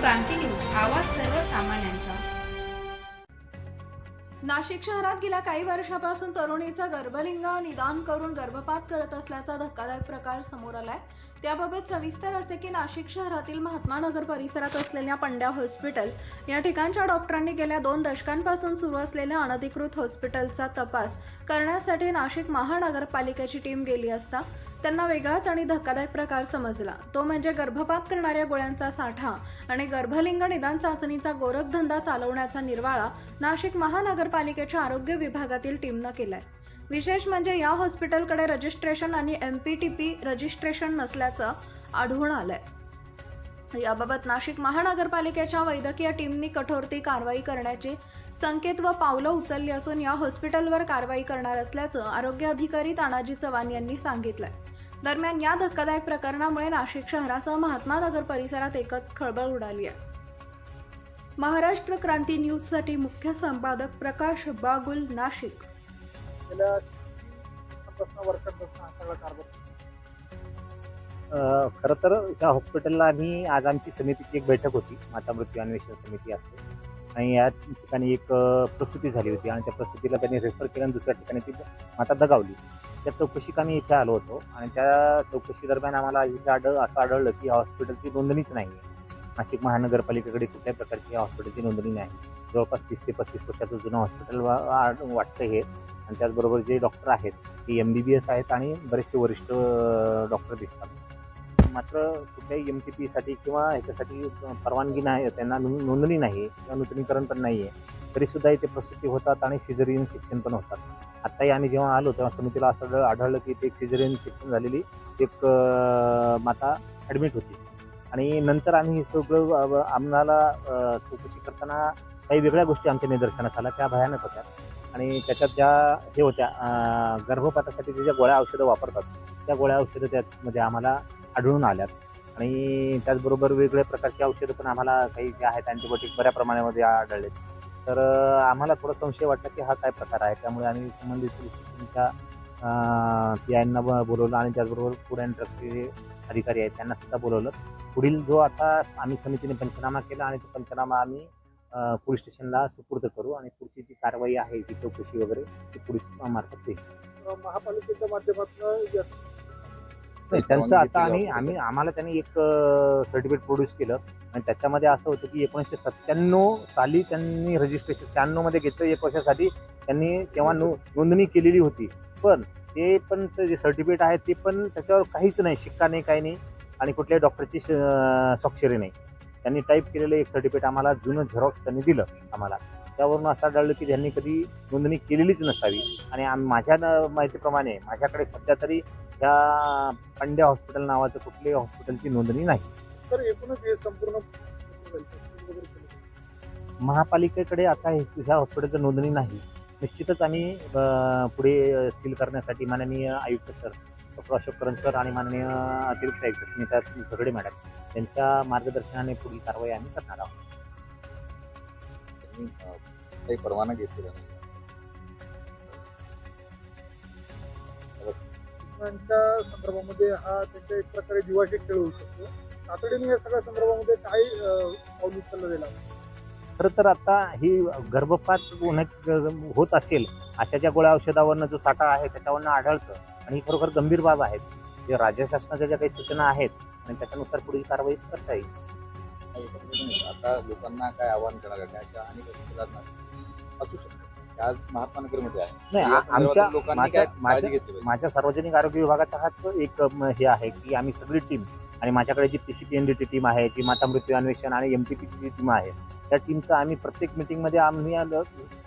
क्रांती news आवाज सर्वसामान्यांचा. नाशिक शहरात गेल्या काही वर्षापासून तरुणीचा गर्भलिंग निदान करून गर्भपात करत असल्याचा धक्कादायक प्रकार समोर आलाय. त्याबाबत सविस्तर असे की नाशिक शहरातील महात्मा नगर परिसरात असलेल्या पंड्या हॉस्पिटल या ठिकाणच्या डॉक्टरांनी गेल्या दोन दशकांपासून सुरू असलेल्या अनधिकृत हॉस्पिटलचा तपास करण्यासाठी नाशिक महानगरपालिकेची टीम गेली असता त्यांना वेगळाच आणि धक्कादायक प्रकार समजला. तो म्हणजे गर्भपात करणाऱ्या गोळ्यांचा साठा आणि गर्भलिंग निदान चाचणीचा गोरखधंदा चालवण्याचा निर्वाळा नाशिक महानगरपालिकेच्या आरोग्य विभागातील टीमनं केलाय. विशेष म्हणजे या हॉस्पिटलकडे रजिस्ट्रेशन आणि M P T P registration नसल्याचं आढळून आलंय. याबाबत नाशिक महानगरपालिकेच्या वैद्यकीय टीमनी कठोरती कारवाई करण्याची संकेत व पावलं उचलली असून या हॉस्पिटलवर कारवाई करणार असल्याचं आरोग्य अधिकारी तानाजी चव्हाण यांनी सांगितलंय. दरम्यान या धक्कादायक प्रकरणामुळे नाशिक शहरासह महात्मा नगर परिसरात एकच खळबळ उडाली आहे. महाराष्ट्र क्रांती न्यूजसाठी मुख्य संपादक प्रकाश बागुल नाशिक. गेल्या पासून वर्षांपासून हा सगळा कारभार खरं तर त्या हॉस्पिटलला आम्ही आज आमची समितीची एक बैठक होती. माता मृत्यू अन्वेषण समिती असते. आणि या ठिकाणी एक प्रसूती झाली होती आणि त्या प्रसूतीला त्यांनी रेफर केलं आणि दुसऱ्या ठिकाणी ती माता दगावली. त्या चौकशीक आम्ही इथे आलो होतो आणि त्या चौकशी दरम्यान आम्हाला इथे आढळ असं आढळलं की हॉस्पिटलची नोंदणीच नाही आहे. नाशिक महानगरपालिकेकडे कुठल्याही प्रकारची या हॉस्पिटलची नोंदणी नाही. जवळपास तीस ते पस्तीस वर्षाचं जुनं हॉस्पिटल वा- वा- वाटतं हे. आणि त्याचबरोबर जे डॉक्टर आहेत ते एम बी बी एस आहेत आणि बरेचसे वरिष्ठ डॉक्टर दिसतात. मात्र कुठल्याही एम टी पीसाठी किंवा ह्याच्यासाठी परवानगी नाही त्यांना नोंदणी नाही किंवा नूतनीकरण पण नाही आहे तरीसुद्धा इथे प्रसूती होतात आणि सिझरियन सेक्शन पण होतात. आत्ताही आम्ही जेव्हा आलो तेव्हा समितीला असं आढळलं की ते एक सिझरियन सेक्शन झालेली एक माता ॲडमिट होती. आणि नंतर आम्ही हे सगळं आम्हाला चौकशी करताना काही वेगळ्या गोष्टी आमच्या निदर्शनास आल्या त्या भयानक होत्या. आणि त्याच्यात ज्या हे होत्या गर्भपातासाठी ज्या गोळ्या औषधं वापरतात त्या गोळ्या औषधं त्यामध्ये आम्हाला आढळून आल्यात. आणि त्याचबरोबर वेगवेगळ्या प्रकारची औषधं पण आम्हाला काही जे आहेत अँटीबायोटिक बऱ्या प्रमाणामध्ये आढळले तर आम्हाला थोडा संशय वाटला की हा काय प्रकार आहे? त्यामुळे आम्ही संबंधित पोलीस पी आयना बोलवलं आणि त्याचबरोबर फूड अँड ड्रगचे जे अधिकारी आहेत त्यांना सुद्धा बोलवलं. पुढील जो आता आम्ही समितीने पंचनामा केला आणि तो पंचनामा आम्ही पोलीस स्टेशनला सुपूर्द करू आणि पुढची जी कारवाई आहे ती चौकशी वगैरे ती पोलीस मार्फत होईल. महापालिकेच्या माध्यमातून नाही त्यांचं आता आम्ही आम्ही आम्हाला त्यांनी एक सर्टिफिकेट प्रोड्यूस केलं. आणि त्याच्यामध्ये असं होतं की एकोणीसशे सत्त्याण्णव साली त्यांनी रजिस्ट्रेशन शहाण्णवमध्ये घेतलं. एक वर्षासाठी त्यांनी तेव्हा नो नोंदणी केलेली होती. पण ते पण ते जे सर्टिफिकेट आहे ते पण त्याच्यावर काहीच नाही. शिक्का नाही काही नाही. आणि कुठल्याही डॉक्टरची स्वाक्षरी नाही. त्यांनी टाईप केलेलं एक सर्टिफिकेट आम्हाला जुनं झेरॉक्स त्यांनी दिलं आम्हाला. त्यावरून असं आढळलं की त्यांनी कधी नोंदणी केलेलीच नसावी. आणि आम- माझ्या न- माहितीप्रमाणे माझ्याकडे सध्या तरी या पंड्या हॉस्पिटल नावाचं कुठल्याही हॉस्पिटलची नोंदणी नाही. तर एकूणच हे संपूर्ण. महापालिकेकडे आता हे- ह्या हॉस्पिटलची नोंदणी नाही. निश्चितच आम्ही पुढे सील करण्यासाठी माननीय आयुक्त सर डॉक्टर अशोक करंजकर आणि माननीय अतिरिक्त आयुक्त स्मिता झगडे मॅडम यांच्या मार्गदर्शनाने पुढील कारवाई आम्ही करणार आहोत. त्यांनी अ, काही परवाना घेतलेला नाही. त्यांच्या संदर्भामध्ये हा त्यांच्या एक प्रकारे जीवाशी खेळ होऊ शकतो. तातडीने या सगळ्या संदर्भामध्ये काय अं, पाऊल उचललं आता? खरं तर आता ही गर्भपात होण्या होत असेल अशा ज्या गोळ्या औषधावरनं जो साठा आहे त्याच्यावरनं आढळतं. आणि ही खरोखर गंभीर बाब आहेत. जे राज्य शासनाच्या ज्या काही सूचना आहेत आणि त्याच्यानुसार पुढील कारवाई करता येईल. आता लोकांना काय आव्हान करणार असू शकतं. आज आहे. नाही आमच्या माझ्या सार्वजनिक आरोग्य विभागाचा हाच एक हे आहे की आम्ही सगळी टीम आणि माझ्याकडे जी P C P N D T team आहे जी माता मृत्यू अन्वेषण आणि एम टी पीची जी टीम आहे त्या टीमचं आम्ही प्रत्येक मिटिंगमध्ये आम्ही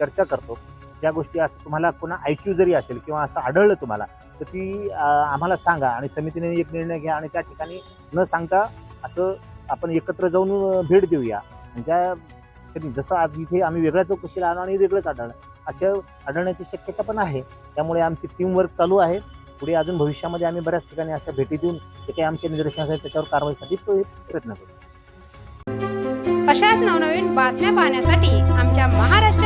चर्चा करतो. ज्या गोष्टी असं तुम्हाला पुन्हा ऐक्यू जरी असेल किंवा असं आढळलं तुम्हाला तर ती आम्हाला सांगा आणि समितीने एक निर्णय घ्या आणि त्या ठिकाणी न सांगता असं आपण एकत्र जाऊन भेट देऊया. आणि त्या जसं आज इथे आम्ही वेगळ्या चौकशीला आलो आणि वेगळंच आढळलं असं आढळण्याची शक्यता पण आहे. त्यामुळे आमची टीमवर्क चालू आहे. पुढे अजून भविष्यामध्ये आम्ही बऱ्याच ठिकाणी अशा भेटी देऊन जे काही आमचे निदर्शनास आहेत त्याच्यावर कारवाईसाठी प्रयत्न करू. अशाच नवनवीन बातम्या पाहण्यासाठी आमच्या महाराष्ट्र